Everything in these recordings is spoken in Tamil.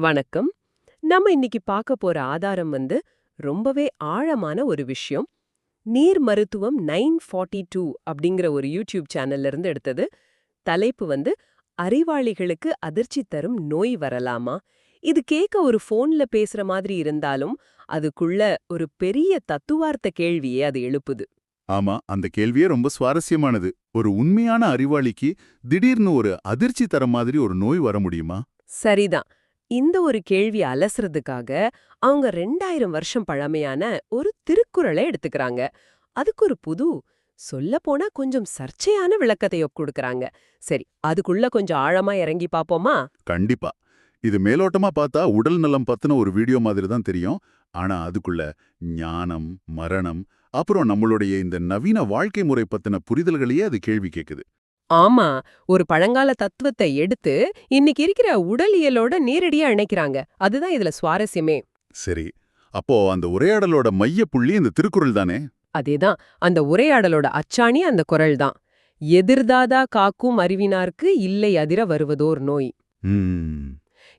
வணக்கம். நம்ம இன்னைக்கு பார்க்க போற ஆதாரம் வந்து ரொம்பவே ஆழமான ஒரு விஷயம். நீர் மருத்துவம் நைன் ஃபார்ட்டி டூ அப்படிங்கிற ஒரு யூடியூப் சேனல்ல இருந்து எடுத்தது. தலைப்பு வந்து அறிவாளிகளுக்கு அதிர்ச்சி தரும் நோய் வரலாமா? இது கேட்க ஒரு ஃபோன்ல பேசுற மாதிரி இருந்தாலும் அதுக்குள்ள ஒரு பெரிய தத்துவார்த்த கேள்வியே அது எழுப்புது. ஆமா அந்த கேள்வியே ரொம்ப சுவாரஸ்யமானது. ஒரு உண்மையான அறிவாளிக்கு திடீர்னு ஒரு அதிர்ச்சி தர மாதிரி ஒரு நோய் வர முடியுமா? சரிதான். இந்த ஒரு கேள்வி அலசுறதுக்காக அவங்க ரெண்டாயிரம் வருஷம் பழமையான ஒரு திருக்குறளை எடுத்துக்கறாங்க. அதுக்கு ஒரு புது சொல்லப்போனா கொஞ்சம் சர்ச்சையான விளக்கத்தை கொடுக்கறாங்க. சரி அதுக்குள்ள கொஞ்சம் ஆழமா இறங்கி பாப்போமா? கண்டிப்பா. இது மேலோட்டமா பார்த்தா உடல் நலம் பத்தின ஒரு வீடியோ மாதிரி தான் தெரியும். ஆனா அதுக்குள்ள ஞானம் மரணம் அப்புறம் நம்மளுடைய இந்த நவீன வாழ்க்கை முறை பத்தின புரிதல்களையே அது கேள்வி கேட்குது ஆமா ஒரு பழங்கால தத்துவத்தை எடுத்து இன்னைக்கு இருக்கிற உடலியலோட நேரடியா இணைக்கிறாங்க. அதுதான் இதுல சுவாரஸ்யமே. சரி. அப்போ அந்த உரையாடலோட மைய புள்ளி இந்த திருக்குறள் தானே? அதேதான். அந்த உரையாடலோட அச்சாணி அந்த குரல் தான். எதிர்தாதா காக்கும் அறிவினார்க்கு இல்லை அதிர வருவதோர் நோய்.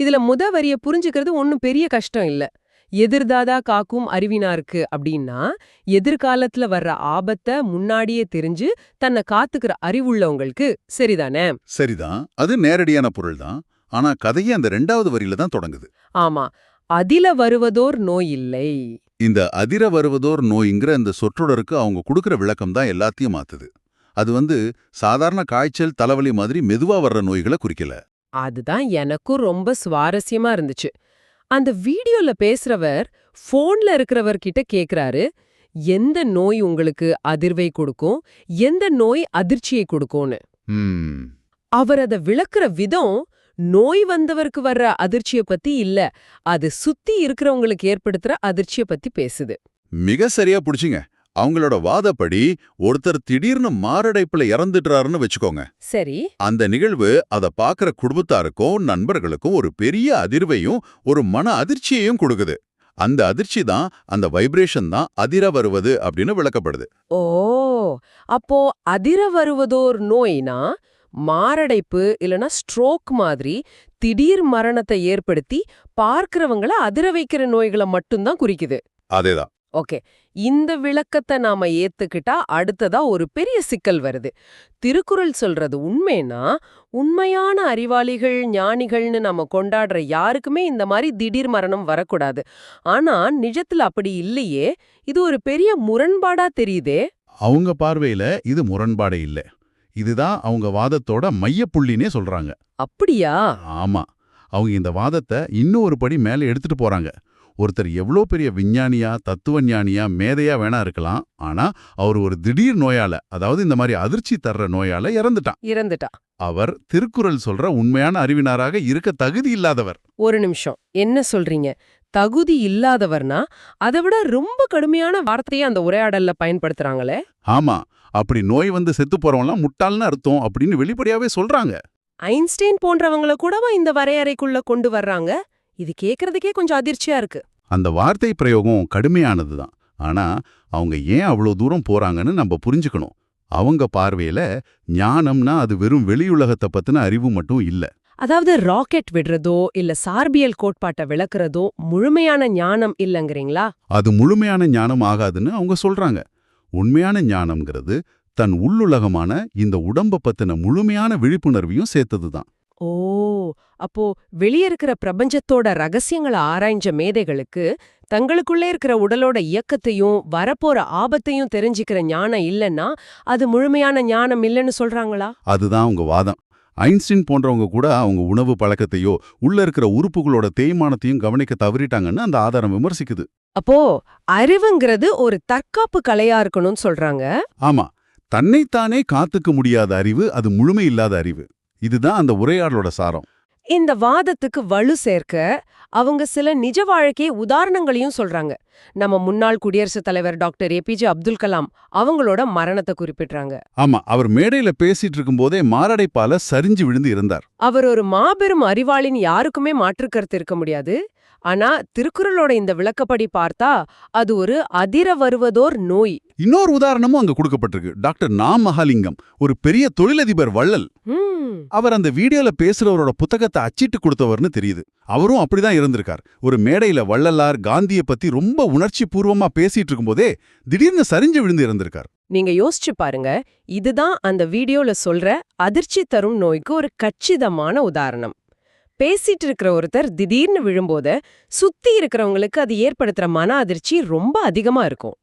இதுல முத வரிய புரிஞ்சுக்கிறது ஒன்னும் பெரிய கஷ்டம் இல்ல. எதிர்தாதா காக்கும் அறிவினாருக்கு அப்படின்னா எதிர்காலத்துல வர்ற ஆபத்தை முன்னாடியே தெரிஞ்சு தன்னை காத்துக்கிற அறிவுள்ளவங்களுக்கு சரிதானே? சரிதான். அது நேரடியான பொருள் தான் ஆனா கதையே அந்த ரெண்டாவது வரியில தான் தொடங்குது. ஆமா. அதில வருவதோர் நோய் இல்லை. இந்த அதிர வருவதோர் நோய்ங்கிற இந்த சொற்றொடருக்கு அவங்க கொடுக்கிற விளக்கம் தான் எல்லாத்தையும் மாத்துது. அது வந்து சாதாரண காய்ச்சல் தலைவலி மாதிரி மெதுவா வர்ற நோய்களை குறிக்கல. அதுதான் எனக்கும் ரொம்ப சுவாரஸ்யமா இருந்துச்சு. அந்த வீடியோல பேசுறவர் போன்ல இருக்கிறவர் கிட்ட கேக்குறாரு எந்த நோய் உங்களுக்கு அதிர்வை கொடுக்கும்? எந்த நோய் அதிர்ச்சியை கொடுக்கும்னு? அவர் அத விளக்குற விதம் நோய் வந்தவருக்கு வர்ற அதிர்ச்சிய பத்தி இல்ல அது சுத்தி இருக்கிறவங்களுக்கு ஏற்படுத்துற அதிர்ச்சிய பத்தி பேசுது. மிக சரியா புடிச்சிங்க. அவங்களோட வாதப்படி ஒருத்தர் திடீர்னு மாரடைப்புல இறந்துடுறாருன்னு வச்சுக்கோங்க. சரி. அந்த நிகழ்வு அத பாக்குற குடும்பத்தாருக்கும் நண்பர்களுக்கும் ஒரு பெரிய அதிர்வையும் ஒரு மன அதிர்ச்சியையும் கொடுக்குது. அந்த அதிர்ச்சி தான் அந்த வைப்ரேஷன் தான் அதிர வருவது அப்படின்னு விளக்கப்படுது. ஓ! அப்போ அதிர வருவதோர் நோய்னா மாரடைப்பு இல்லனா ஸ்ட்ரோக் மாதிரி திடீர் மரணத்தை ஏற்படுத்தி பார்க்கறவங்கள அதிர வைக்கிற நோய்களை மட்டும்தான் குறிக்குது. அதேதான். ஓகே. இந்த விளக்கத்தை நாம ஏத்துக்கிட்டா அடுத்ததா ஒரு பெரிய சிக்கல் வருது. திருக்குறள் சொல்றது உண்மைனா உண்மையான அறிவாளிகள் ஞானிகள்னு நம்ம கொண்டாடுற யாருக்குமே இந்த மாதிரி திடீர் மரணம் வரக்கூடாது. ஆனா நிஜத்துல அப்படி இல்லையே. இது ஒரு பெரிய முரண்பாடா தெரியுதே. அவங்க பார்வையில இது முரண்பாடே இல்ல. இதுதான் அவங்க வாதத்தோட மையப்புள்ளினே சொல்றாங்க. அப்படியா? ஆமா. அவங்க இந்த வாதத்தை இன்னும் ஒரு படி மேல எடுத்துட்டு போறாங்க. ஒருத்தர் எவ்வளோ பெரிய விஞ்ஞானியா தத்துவ ஞானியா மேதையா வேணா இருக்கலாம். ஆனா அவர் ஒரு திடீர் நோயால அதாவது இந்த மாதிரி அதிர்ச்சி தர்ற நோயால இறந்துட்டான். இறந்துட்டா அவர் திருக்குறள் சொல்ற உண்மையான அறிவினாராக இருக்க தகுதி இல்லாதவர். ஒரு நிமிஷம். என்ன சொல்றீங்க? தகுதி இல்லாதவர்னா அதை விட ரொம்ப கடுமையான வார்த்தையை அந்த உரையாடல்ல பயன்படுத்துறாங்களே? ஆமா. அப்படி நோய் வந்து செத்து போறவன்லாம் முட்டாள்னு அர்த்தம் அப்படின்னு வெளிப்படையாவே சொல்றாங்க. ஐன்ஸ்டைன் போன்றவங்கள கூடவா இந்த வரையறைக்குள்ள கொண்டு வர்றாங்க? இது கேக்குறதுக்கே கொஞ்சம் அதிர்ச்சியா இருக்கு. அந்த வார்த்தை பிரயோகம் கடுமையானது தான் ஆனா அவங்க ஏன் அவ்வளோ தூரம் போறாங்கன்னு நம்ம புரிஞ்சுக்கணும். அவங்க பார்வையில ஞானம்னா அது வெறும் வெளியுலகத்தை பத்தின அறிவு மட்டும் இல்ல. அதாவது ராக்கெட் விடுறதோ இல்ல சார்பியல் கோட்பாட்டை விளக்குறதோ முழுமையான ஞானம் இல்லங்கறீங்களா? அது முழுமையான ஞானம் ஆகாதுன்னு அவங்க சொல்றாங்க. உண்மையான ஞானம்ங்கிறது தன் உள்ளுலகமான இந்த உடம்ப பத்தின முழுமையான விழிப்புணர்வையும் சேர்த்ததுதான். ஓ அப்போ வெளிய இருக்கிற பிரபஞ்சத்தோட ரகசியங்களை ஆராய்ஞ்ச மேதைகளுக்கு தங்களுக்குள்ளே இருக்கிற உடலோட இயக்கத்தையும் வரப்போற ஆபத்தையும் தெரிஞ்சுக்கிற ஞானம் இல்லைன்னா அது முழுமையான ஞானம் இல்லைன்னு சொல்றாங்களா? அதுதான் அவங்க வாதம். ஐன்ஸ்டீன் போன்றவங்க கூட அவங்க உணவு பழக்கத்தையோ உள்ள இருக்கிற உறுப்புகளோட தேய்மானத்தையும் கவனிக்க தவறிட்டாங்கன்னு அந்த ஆதாரம் விமர்சிக்குது. அப்போ அறிவுங்கிறது ஒரு தற்காப்பு கலையா இருக்கணும்னு சொல்றாங்க? ஆமா. தன்னைத்தானே காத்துக்க முடியாத அறிவு அது முழுமை இல்லாத அறிவு. இதுதான் அந்த உரையாடலோட சாரம். இந்த வாதத்துக்கு வலு சேர்க்க அவங்க சில நிஜ வாழ்க்கை உதாரணங்களையும் சொல்றாங்க. நம்ம முன்னாள் குடியரசுத் தலைவர் டாக்டர் ஏபிஜே அப்துல் கலாம் அவங்களோட மரணத்தை குறிப்பிடுறாங்க. ஆமா அவர் மேடையில பேசிட்டு இருக்கும்போதே மாரடைப்பால சரிஞ்சு விழுந்து இருந்தார். அவர் ஒரு மாபெரும் அறிவாளின்னு யாருக்குமே மாற்றுக் கருத்து இருக்க முடியாது. ஆனா திருக்குறளோட இந்த விளக்கப்படி பார்த்தா அது ஒரு அதிர வருவதோர் நோய். இன்னொரு உதாரணமும் அங்க கொடுக்கப்பட்டிருக்கு. டாக்டர் நா மகாலிங்கம் ஒரு பெரிய தொழிலதிபர் வள்ளல். அவர் அந்த வீடியோல பேசுறவரோட புத்தகத்தை அச்சிட்டு கொடுத்தவர்னு தெரியுது. அவரும் அப்படிதான் இருந்திருக்கார். ஒரு மேடையில வள்ளலார் காந்திய பத்தி ரொம்ப உணர்ச்சி பூர்வமா பேசிட்டு இருக்கும்போதே திடீர்னு சரிஞ்சு விழுந்து இறந்திருக்கார். நீங்க யோசிச்சு பாருங்க இதுதான் அந்த வீடியோல சொல்ற அதிர்ச்சி தரும் நோய்க்கு ஒரு கச்சிதமான உதாரணம். பேசிட்டு இருக்கிற ஒருத்தர் திடீர்னு விழும்போது சுத்தி இருக்கிறவங்களுக்கு அது ஏற்படுத்துற மன அதிர்ச்சி ரொம்ப அதிகமா இருக்கும்.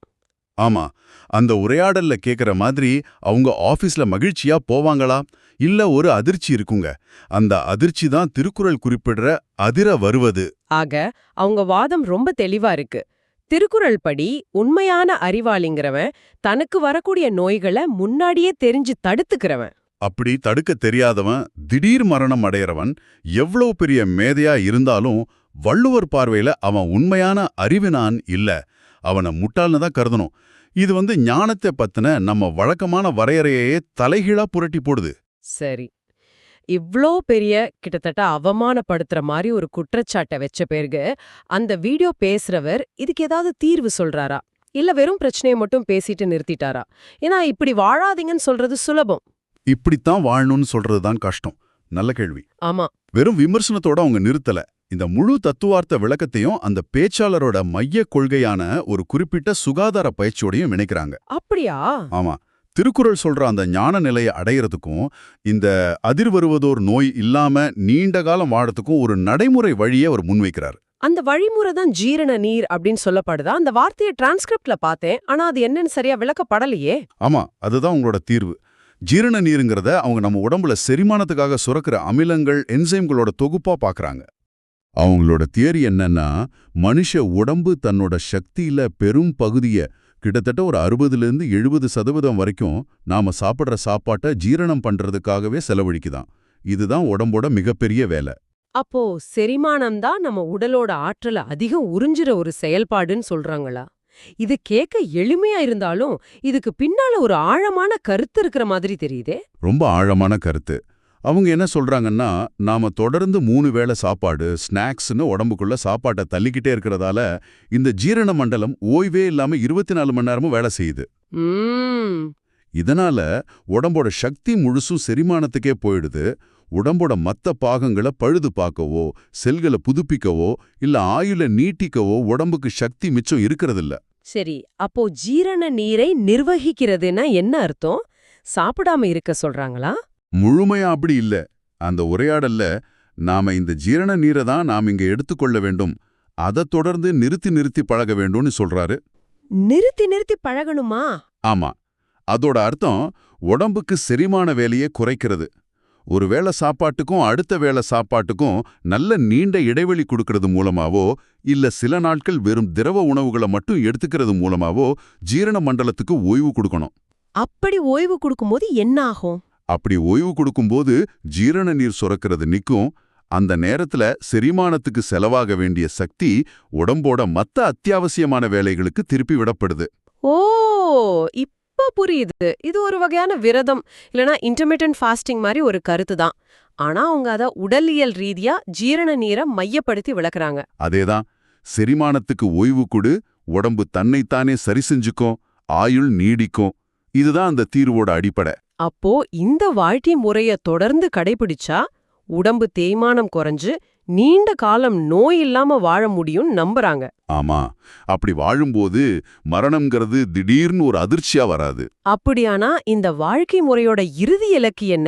ஆமா அந்த உரையாடல்ல கேக்குற மாதிரி அவங்க ஆபீஸ்ல மகிழ்ச்சியா போவாங்களா? இல்ல ஒரு அதிர்ச்சி இருக்குங்க. அந்த அதிர்ச்சி தான் திருக்குறள் குறிப்பிடுற அதிர வருவது. ஆக அவங்க வாதம் ரொம்ப தெளிவா இருக்கு. திருக்குறள் படி உண்மையான அறிவாளிங்கிறவன் தனக்கு வரக்கூடிய நோய்களை முன்னாடியே தெரிஞ்சு தடுத்துக்கிறவன். அப்படி தடுக்க தெரியாதவன் திடீர் மரணம் அடையறவன் எவ்வளவு பெரிய மேதையா இருந்தாலும் வள்ளுவர் பார்வையில அவன் உண்மையான அறிவினான் இல்ல. அவனை முட்டாள்னு தான் கருதணும். இது வந்து ஞானத்தை பத்தின நம்ம வழக்கமான வரையறையையே தலைகீழா புரட்டி போடுது. சரி. இவ்ளோ பெரிய கிட்டத்தட்ட அவமானப்படுத்துற மாதிரி ஒரு குற்றச்சாட்டை வச்ச பிறகு அந்த வீடியோ பேசுறவர் இதுக்கு ஏதாவது தீர்வு சொல்றாரா? இல்ல வெறும் பிரச்சனையை மட்டும் பேசிட்டு நிறுத்திட்டாரா? ஏன்னா இப்படி வாழாதீங்கன்னு சொல்றது சுலபம். இப்படித்தான் வாழணும்னு சொல்றதுதான் கஷ்டம். நல்ல கேள்வி. ஆமா. வெறும் விமர்சனத்தோட அவங்க நிறுத்தல. இந்த முழு தத்துவார்த்த விளக்கத்தையும் அந்த பேச்சாளரோட மைய கொள்கையான ஒரு குறிப்பிட்ட சுகாதார பயிற்சியோடையும் இணைக்கிறாங்க. அப்படியா? ஆமா. திருக்குறள் சொல்ற அந்த ஞான நிலையை அடையறதுக்கும் இந்த அதிர் வருவதோர் நோய் இல்லாம நீண்ட காலம் வாழறதுக்கும் ஒரு நடைமுறை வழியை அவர் முன்வைக்கிறார். அந்த வழிமுறை தான் ஜீரண நீர் அப்படின்னு சொல்லப்படுதா? அந்த வார்த்தையை டிரான்ஸ்கிரிப்ட்ல பார்த்தேன். ஆனா அது என்னன்னு சரியா விளக்கப்படலையே. ஆமா அதுதான் உங்களோட தீர்வு. ஜீரண நீருங்கிறத அவங்க நம்ம உடம்புல செரிமானத்துக்காக சுரக்கிற அமிலங்கள் என்சைம்களோட தொகுப்பா பார்க்கறாங்க அவங்களோட தியரி என்னன்னா மனுஷ உடம்பு தன்னோட சக்தியில பெரும் பகுதிய கிட்டத்தட்ட ஒரு அறுபதுலேருந்து எழுபது சதவீதம் வரைக்கும் நாம சாப்பிடுற சாப்பாட்டை ஜீரணம் பண்றதுக்காகவே செலவழிக்குதாம் இதுதான் உடம்போட மிகப்பெரிய வேலை. அப்போ செரிமானம் தான் நம்ம உடலோட ஆற்றலை அதிகம் உறிஞ்சுற ஒரு செயல்பாடுன்னு சொல்றாங்களா? இது கேட்க எளிமையா இருந்தாலும் இதுக்கு பின்னால ஒரு ஆழமான கருத்து இருக்கிற மாதிரி தெரியுதே. ரொம்ப ஆழமான கருத்து. அவங்க என்ன சொல்றாங்கன்னா நாம தொடர்ந்து மூணு வேளை சாப்பாடு ஸ்நாக்ஸ்னு உடம்புக்குள்ள சாப்பாட்டை தள்ளிக்கிட்டே இருக்கிறதால இந்த ஜீரண மண்டலம் ஓய்வே இல்லாம இருபத்தி நாலு மணி நேரமும் வேலை செய்யுது. இதனால உடம்போட சக்தி முழுசும் செரிமானத்துக்கே போயிடுது. உடம்போட மத்த பாகங்களை பழுது பார்க்கவோ செல்களை புதுப்பிக்கவோ இல்ல ஆயுள நீட்டிக்கவோ உடம்புக்கு சக்தி மிச்சம் இருக்கிறதில்ல. சரி அப்போ ஜீரண நீரை நிர்வகிக்கிறதுன்னா என்ன அர்த்தம்? சாப்பிடாம இருக்க சொல்றாங்களா? முழுமையா அப்படி இல்ல. அந்த உரையாடல்ல நாம இந்த ஜீரண நீரை தான் நாம் இங்க எடுத்துக்கொள்ள வேண்டும். அதைத் தொடர்ந்து நிறுத்தி நிறுத்தி பழக வேண்டும்னு சொல்றாரு. நிறுத்தி நிறுத்தி பழகணுமா? ஆமா. அதோட அர்த்தம் உடம்புக்கு செரிமான வேலையை குறைக்கிறது. ஒரு வேளை சாப்பாட்டுக்கும் அடுத்த வேளை சாப்பாட்டுக்கும் நல்ல நீண்ட இடைவெளி கொடுக்கறது மூலமாவோ இல்ல சில நாட்கள் வெறும் திரவ உணவுகளை மட்டும் எடுத்துக்கிறது மூலமாவோ ஜீரண மண்டலத்துக்கு ஓய்வு கொடுக்கணும். அப்படி ஓய்வு கொடுக்கும்போது என்ன ஆகும் அப்படி ஓய்வு கொடுக்கும்போது ஜீரண நீர் சுரக்கிறது நிக்கும் அந்த நேரத்துல செரிமானத்துக்கு செலவாக வேண்டிய சக்தி உடம்போட மத்த அத்தியாவசியமான வேலைகளுக்கு திருப்பி விடப்படுது. ஓ இப்ப புரியுது. இது ஒரு வகையான விரதம் இல்லனா இன்டர்மீடியன்ட் ஃபாஸ்டிங் மாதிரி ஒரு கருத்து தான். ஆனா அவங்க அத உடலியல் ரீதியா ஜீரண நீரை மையப்படுத்தி விளக்குறாங்க. அதேதான். செரிமானத்துக்கு ஓய்வு கொடு உடம்பு தன்னைத்தானே சரி செஞ்சுக்கும் ஆயுள் நீடிக்கும். இதுதான் அந்த தீர்வோட அடிப்படை. அப்போ இந்த வாழ்க்கை முறைய தொடர்ந்து கடைபிடிச்சா உடம்பு தேய்மானம் குறைஞ்சு நீண்ட காலம் நோய் இல்லாம வாழ முடியும் நம்புறாங்க. ஆமா அப்படி வாழும்போது மரணம்ங்கிறது திடீர்னு ஒரு அதிர்ச்சியா வராது. அப்படியானா இந்த வாழ்க்கை முறையோட இறுதி இலக்கு என்ன?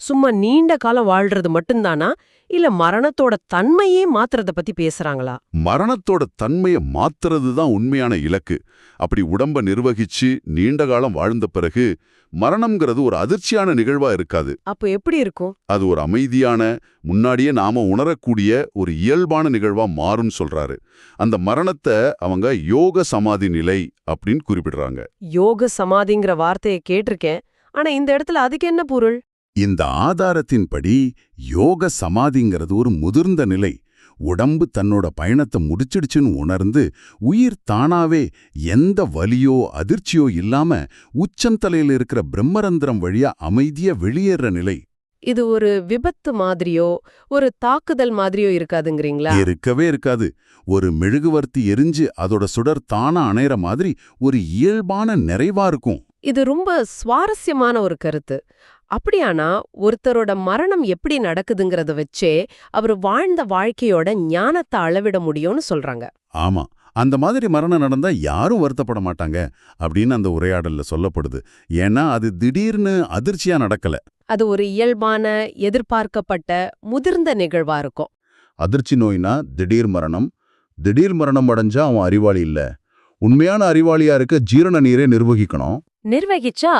சும்மா நீண்ட காலம் வாழ்றது மட்டும்தானா? இல்ல மரணத்தோட தன்மையே மாத்துறத பத்தி பேசுறாங்களா? மரணத்தோட தன்மையை மாத்துறது தான் உண்மையான இலக்கு. அப்படி உடம்ப நிர்வகிச்சு நீண்ட காலம் வாழ்ந்த பிறகு மரணம்ங்கிறது ஒரு அதிர்ச்சியான நிகழ்வா இருக்காது. அப்போ எப்படி இருக்கும்? அது ஒரு அமைதியான முன்னாடியே நாம உணரக்கூடிய ஒரு இயல்பான நிகழ்வா மாறும்னு சொல்றாரு. அந்த மரணத்தை அவங்க யோக சமாதி நிலை அப்படின்னு குறிப்பிடுறாங்க. யோக சமாதிங்கிற வார்த்தையை கேட்டிருக்கேன். ஆனா இந்த இடத்துல அதுக்கு என்ன பொருள்? இந்த ஆதாரத்தின்படி யோக சமாதிங்கிறது ஒரு முதிர்ந்த நிலை. உடம்பு தன்னோட பயணத்தை முடிச்சிடுச்சுன்னு உணர்ந்து உயிர் தானாவே எந்த வலியோ அதிர்ச்சியோ இல்லாம உச்சந்தலையில இருக்கிற பிரம்மரந்திரம் வழியா அமைதியா வெளியேற நிலை. இது ஒரு விபத்து மாதிரியோ ஒரு தாக்குதல் மாதிரியோ இருக்காதுங்கிறீங்களா? இருக்கவே இருக்காது. ஒரு மெழுகுவர்த்தி எரிஞ்சு அதோட சுடர் தானா அணையற மாதிரி ஒரு இயல்பான நிறைவா இருக்கும். இது ரொம்ப சுவாரஸ்யமான ஒரு கருத்து. அப்படியானா ஒருத்தரோட மரணம் எப்படி நடக்குதுங்கறத வச்சே அவர் வாழ்ந்த வாழ்க்கையோட ஞானத்தை அளவிட முடியும்னு சொல்றாங்க. ஆமா அந்த மாதிரி மரணம் நடந்தா யாரும் வருத்தப்பட மாட்டாங்க அப்படின்னு அந்த உரையாடல்ல சொல்லப்படுது. ஏன்னா அது திடீர்னு அதிர்ச்சியா நடக்கல. அது ஒரு இயல்பான எதிர்பார்க்கப்பட்ட முதிர்ந்த நிகழ்வா இருக்கும். அதிர்ச்சி நோய்னா திடீர் மரணம். திடீர் மரணம் அடைஞ்சா அவன் அறிவாளி இல்ல. உண்மையான அறிவாளியா இருக்க ஜீரண நீரை நிர்வகிக்கணும். நிர்வகிச்சா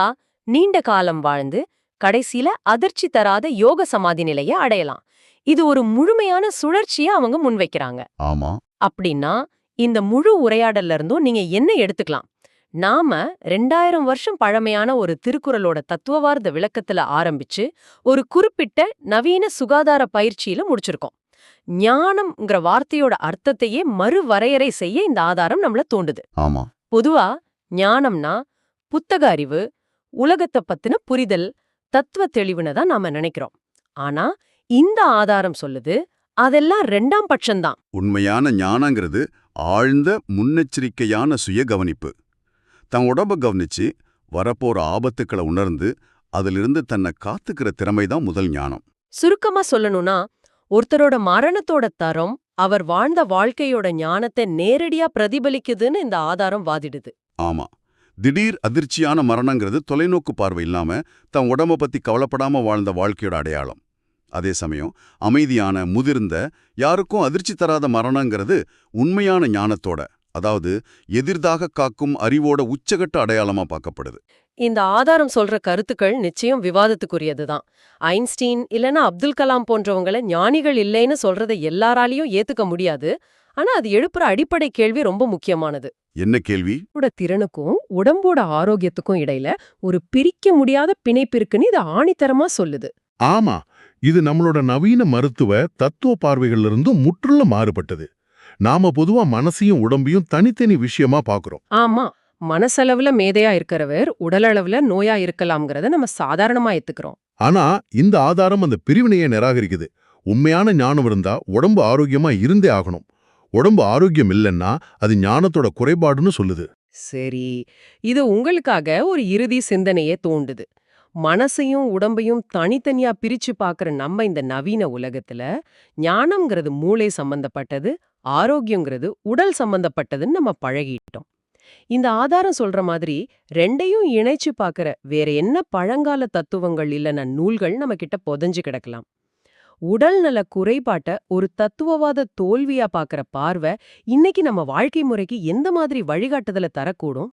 நீண்ட காலம் வாழ்ந்து கடைசியில அதிர்ச்சி தராத யோக சமாதி நிலைய அடையலாம். இது ஒரு முழுமையான சுழற்சிய அவங்க முன்வைக்கிறாங்க. ஆமா. அப்படின்னா இந்த முழு உரையாடல்ல இருந்தும் நீங்க என்ன எடுத்துக்கலாம்? நாம ரெண்டாயிரம் வருஷம் பழமையான ஒரு திருக்குறளோட தத்துவவார்த்த விளக்கத்துல ஆரம்பிச்சு ஒரு குறிப்பிட்ட நவீன சுகாதார பயிற்சியில முடிச்சிருக்கோம். ஞானம்ங்கிற வார்த்தையோட அர்த்தத்தையே மறுவரையறை செய்ய இந்த ஆதாரம் நம்மள தூண்டுது. பொதுவா ஞானம்னா புத்தக அறிவு உலகத்தை பத்தின புரிதல் தத்துவ தெளிவுன்னு தான் நாம நினைக்கிறோம். ஆனா இந்த ஆதாரம் சொல்லுது அதெல்லாம் ரெண்டாம் பட்சம்தான். உண்மையான ஞானங்கிறது ஆழ்ந்த முன்னெச்சரிக்கையான சுய கவனிப்பு தன் உடம்ப கவனிச்சு வரப்போற ஆபத்துக்களை உணர்ந்து அதிலிருந்து தன்னை காத்துக்கிற திறமை தான் முதல் ஞானம். சுருக்கமா சொல்லணும்னா ஒருத்தரோட மரணத்தோட தரம் அவர் வாழ்ந்த வாழ்க்கையோட ஞானத்தை நேரடியா பிரதிபலிக்குதுன்னு இந்த ஆதாரம் வாதிடுது. ஆமா. திடீர் அதிர்ச்சியான மரணங்கிறது தொலைநோக்கு பார்வை இல்லாம தன் உடம்ப பத்தி கவலைப்படாம வாழ்ந்த வாழ்க்கையோட அடையாளம். அதே சமயம் அமைதியான முதிர்ந்த யாருக்கும் அதிர்ச்சி தராத மரணங்கிறது உண்மையான ஞானத்தோட அதாவது எதிர்தாக காக்கும் அறிவோட உச்சகட்ட அடையாளமா பார்க்கப்படுது. இந்த ஆதாரம் சொல்ற கருத்துக்கள் நிச்சயம் விவாதத்துக்குரியதுதான். ஐன்ஸ்டீன் இல்லனா அப்துல் கலாம் போன்றவங்கள ஞானிகள் இல்லைன்னு சொல்றதை எல்லாராலையும் ஏத்துக்க முடியாது. ஆனா அது எழுப்புற அடிப்படை கேள்வி ரொம்ப முக்கியமானது. என்ன கேள்வி? திறனுக்கும் உடம்போட ஆரோக்கியத்துக்கும் இடையில ஒரு பிரிக்க முடியாத பிணைப்பு இருக்குன்னு இது ஆணித்தரமா சொல்லுது. ஆமா இது நம்மளோட நவீன மருத்துவ தத்துவ பார்வைகள்ல இருந்தும் முற்றிலும் மாறுபட்டது. நாம பொதுவா மனசையும் உடம்பையும் தனித்தனி விஷயமா பாக்குறோம். ஆமா மனசளவுல மேதையா இருக்கிறவர் உடலளவுல நோயா இருக்கலாம்ங்கறத நம்ம சாதாரணமா ஏத்துக்கிறோம். ஆனா இந்த ஆதாரம் அந்த பிரிவினையை நிராகரிக்குது. உண்மையான ஞானம் இருந்தா உடம்பு ஆரோக்கியமா இருந்தே ஆகணும். உடம்பு ஆரோக்கியம் இல்லைன்னா அது ஞானத்தோட குறைபாடுன்னு சொல்லுது. சரி இது உங்களுக்காக ஒரு இறுதி சிந்தனையே தோண்டுது. மனசையும் உடம்பையும் தனித்தனியா பிரிச்சு பாக்குற நம்ம இந்த நவீன உலகத்துல ஞானம்ங்கிறது மூளை சம்பந்தப்பட்டது ஆரோக்கியங்கிறது உடல் சம்பந்தப்பட்டதுன்னு நம்ம பழகிட்டோம். இந்த ஆதாரம் சொல்ற மாதிரி ரெண்டையும் இணைச்சு பாக்குற வேற என்ன பழங்கால தத்துவங்கள் இல்லைன்னா நூல்கள் நம்ம கிட்ட புதைஞ்சு கிடக்கலாம். உடல்நல குறைபாட்ட ஒரு தத்துவவாத தோல்வியா பார்க்கற பார்வை இன்னைக்கு நம்ம வாழ்க்கை முறைக்கு எந்த மாதிரி வழிகாட்டுதலை தரக்கூடும்?